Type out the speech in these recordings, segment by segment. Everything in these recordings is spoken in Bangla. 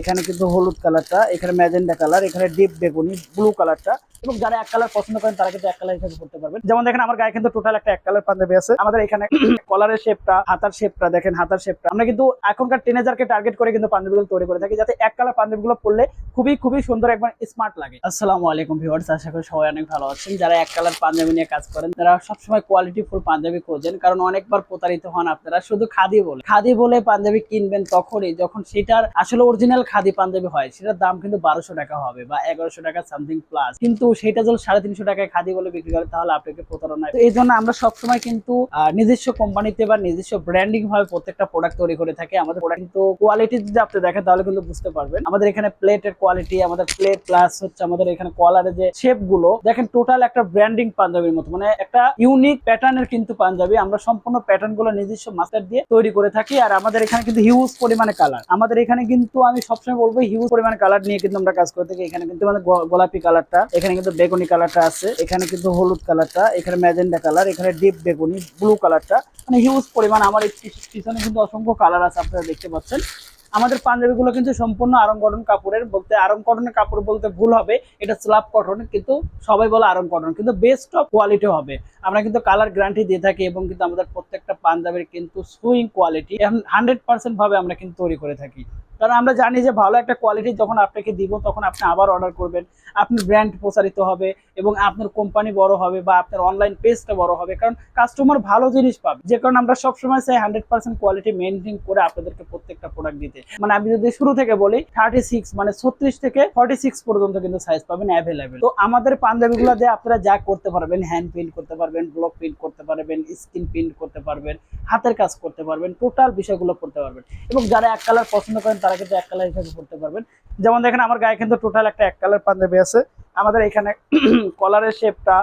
এখানে কিন্তু হলুদ কালারটা, এখানে ম্যাজেন্ডা কালার, এখানে ডিপ বেগুনি, ব্লু কালারটা এবং যারা এক কালার পছন্দ করেন তারা কিন্তু এক কালার হিসেবে করতে পারবেন। যেমন দেখেন, আমার গায়ে কিন্তু টোটাল একটা এক কালার পাঞ্জাবি আছে। আমাদের এখানে কলারের শেপটা হাতার শেপটা দেখেন, হাতার শেপটা আমরা কিন্তু এখনকার টিনেজারকে টার্গেট করে কিন্তু পাঞ্জাবিগুলো তৈরি করে থাকি, যাতে এক কালার পাঞ্জাবিগুলো পরলে খুবই খুবই সুন্দর একবার স্মার্ট লাগে। আসসালামু আলাইকুম ভিউয়ার্স আশা করি সবাই অনেক ভালো আছেন। যারা এক কালার পাঞ্জাবি নিয়ে কাজ করেন, তারা সবসময় কোয়ালিটি ফুল পাঞ্জাবি খোঁজেন, কারণ অনেকবার প্রতারিত হন আপনারা। শুধু খাদি বলে খাদি বলে পাঞ্জাবি কিনবেন তখনই, যখন সেটার আসলে অরিজিনাল খাদি পাঞ্জাবি হয়, সেটার দাম কিন্তু বারোশো টাকা হবে বা এগারোশো টাকা সামথিং প্লাস কিন্তু সেটা যদি সাড়ে তিনশো টাকায় খাদি বলে বিক্রি করে, তাহলে আপনাকে প্রতারণা এই জন্য আমরা সবসময় কিন্তু নিজস্ব কোম্পানিতে বা নিজস্ব ব্র্যান্ডিং ভাবে প্রত্যেকটা প্রোডাক্ট তৈরি করে থাকি। আমাদের প্রোডাক্ট কিন্তু কোয়ালিটি যদি আপনি দেখেন, তাহলে কিন্তু বুঝতে পারবেন। আমাদের এখানে প্লেটের কোয়ালিটি আমাদের প্লেট প্লাস হচ্ছে আমাদের এখানে কলারের যে শেপগুলো, দেখেন টোটাল একটা ব্র্যান্ডিং পাঞ্জাবির মতো। মানে একটা ইউনিক প্যাটার্নের কিন্তু পাঞ্জাবি। আমরা সম্পূর্ণ প্যাটার্নগুলো নিজস্ব মাস্টার দিয়ে তৈরি করে থাকি। আর আমাদের এখানে কিন্তু হিউজ পরিমাণে কালার আমাদের এখানে কিন্তু আমি সবসময় বলব হিউজ পরিমাণে কালার নিয়ে কিন্তু আমরা কাজ করে থাকি। এখানে কিন্তু আমাদের গোলাপি কালারটা এখানে কিন্তু বেগুনি কালারটা আছে, এখানে কিন্তু হলুদ কালারটা এখানে ম্যাজেন্ডা কালার এখানে ডিপ বেগুনি ব্লু কালারটা মানে হিউজ পরিমাণ আমার এই পিছনে কিন্তু অসংখ্য কালার আছে, আপনারা দেখতে পাচ্ছেন। আমাদের পাঞ্জাবিগুলো কিন্তু সম্পূর্ণ আরং কটন কাপড়ের, বলতে আরং কটনের কাপড় বলতে ভুল হবে, এটা স্ল্যাব কটন কিন্তু সবাই বলে আরং কটন কিন্তু বেস্ট অফ কোয়ালিটি হবে। আমরা কিন্তু কালার গ্যারান্টি দিয়ে থাকি এবং কিন্তু আমাদের প্রত্যেকটা পাঞ্জাবির কিন্তু সুইং কোয়ালিটি হান্ড্রেড পার্সেন্ট ভাবে আমরা কিন্তু তৈরি করে থাকি। কারণ আমরা জানি যে ভালো একটা কোয়ালিটি যখন আপনাকে দিব, তখন আপনি আবার অর্ডার করবেন। আপনার ব্র্যান্ড প্রসারিত হবে এবং আপনার কোম্পানি বড় হবে বা আপনার অনলাইন পেজটা বড় হবে। কারণ কাস্টমার ভালো জিনিস পাবে। যে কারণে আমরা সবসময় চাই হান্ড্রেড পার্সেন্ট কোয়ালিটি মেনটেন করে আপনাদেরকে প্রত্যেকটা প্রোডাক্ট দিতে। মানে আমি যদি শুরু থেকে বলি থার্টি সিক্স মানে ছত্রিশ থেকে ফর্টি সিক্স পর্যন্ত কিন্তু সাইজ পাবেন অ্যাভেলেবেল তো আমাদের পাঞ্জাবিগুলো দিয়ে আপনারা যা করতে পারবেন হ্যান্ড প্রিন্ট করতে পারবেন ব্লক প্রিন্ট করতে পারবেন স্কিন প্রিন্ট করতে পারবেন। হাতের কাজ করতে পারবেন টোটাল বিষয়গুলো করতে পারবেন। এবং যারা এক কালার পছন্দ করেন, তারা কিন্তু এক কালার হিসেবে করতে পারবেন। যেমন দেখেন, আমার গায়ে কিন্তু টোটাল একটা এক কালার পাঞ্জাবি আছে। আমাদের এখানে কলারের শেপটা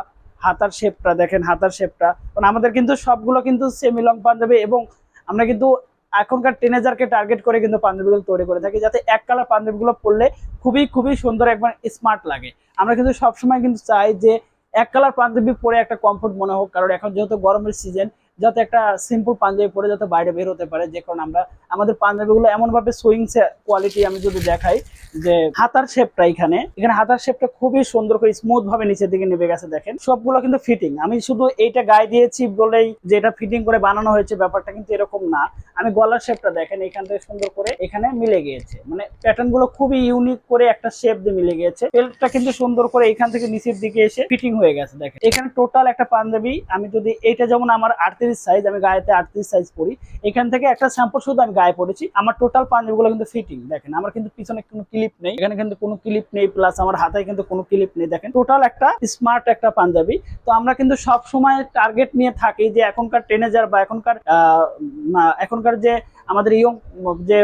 হাতার শেপটা দেখেন হাতার শেপটা কারণ আমাদের কিন্তু সবগুলো কিন্তু সেমি লং পাঞ্জাবি এবং আমরা কিন্তু এখনকার টিনেজারকে টার্গেট করে কিন্তু পাঞ্জাবিগুলো তৈরি করে থাকি, যাতে এক কালার পাঞ্জাবিগুলো পরলে খুবই খুবই সুন্দর একবার স্মার্ট লাগে। আমরা কিন্তু সবসময় কিন্তু চাই যে এক কালার পাঞ্জাবি পরে একটা কমফোর্ট মনে হোক, কারণ এখন যেহেতু গরমের সিজন যাতে একটা সিম্পল পাঞ্জাবি পরে যাতে বাইরে বের হতে পারে, যে কারণে আমরা আমাদের পাঞ্জাবিগুলো এমনভাবে সুইংস কোয়ালিটি আমি যদি দেখাই যে হাতার শেপটা এখানে। এখানে হাতার শেপটা খুবই সুন্দর করে স্মুথ ভাবে নিচের দিকে নেমে গেছে দেখেন। সবগুলো কিন্তু ফিটিং আমি শুধু এইটা গায়ে দিয়েছি বলেই যে এটা ফিটিং করে বানানো হয়েছে ব্যাপারটা কিন্তু এরকম না। আমি গলার শেপটা দেখেন এখান থেকে সুন্দর করে এখানে মিলে গিয়েছে। মানে প্যাটার্নগুলো খুবই ইউনিক করে একটা শেপ দিয়ে মিলে গিয়েছে। বেল্টটা কিন্তু সুন্দর করে এখান থেকে নিচের দিকে এসে ফিটিং হয়ে গেছে দেখেন। এখানে টোটাল একটা পাঞ্জাবি আমি যদি এইটা যেমন আমার আটত্রিশ সাইজ আমি গায়েতে আটত্রিশ সাইজ পরি এখান থেকে একটা স্যাম্পল শুধু আমি গায়ে পড়েছি আমার টোটাল পাঞ্জাবিগুলো কিন্তু ফিটিং দেখেন। আমার কিন্তু পিছনে কোনো ক্লিপ নেই, এখানে কিন্তু কোনো ক্লিপ নেই প্লাস আমার হাতায় কিন্তু কোনো ক্লিপ নেই। দেখেন টোটাল একটা স্মার্ট একটা পাঞ্জাবি। তো আমরা কিন্তু সব সময় টার্গেট নিয়ে থাকি যে এখনকার টেনেজার বা এখনকার এখনকার যে আমাদের ইয়ং যে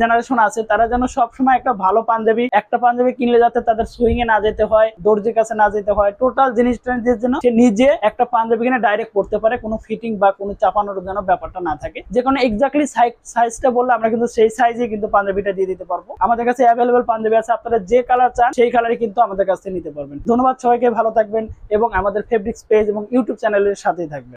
জেনারেশন আছে, তারা যেন সবসময় একটা ভালো পাঞ্জাবি, একটা পাঞ্জাবি কিনলে যাতে তাদের সুইং এ না যেতে হয়, দর্জির কাছে না যেতে হয়। টোটাল জিনিসটা যেন সে নিজে একটা পাঞ্জাবি কিনে ডাইরেক্ট পড়তে পারে, কোনো ফিটিং বা কোনো চাপানোর যেন ব্যাপারটা না থাকে। যে কোনো এক্স্যাক্টলি সাইজটা বললে আমরা কিন্তু সেই সাইজে কিন্তু পাঞ্জাবিটা দিয়ে দিতে পারব। আমাদের কাছে অ্যাভেলেবেল পাঞ্জাবি আছে, আপনারা যে কালার চান, সেই কালারই কিন্তু আমাদের কাছ থেকে নিতে পারবেন। ধন্যবাদ সবাইকে, ভালো থাকবেন এবং আমাদের ফেব্রিক্স পেজ এবং ইউটিউব চ্যানেলের সাথেই থাকবেন।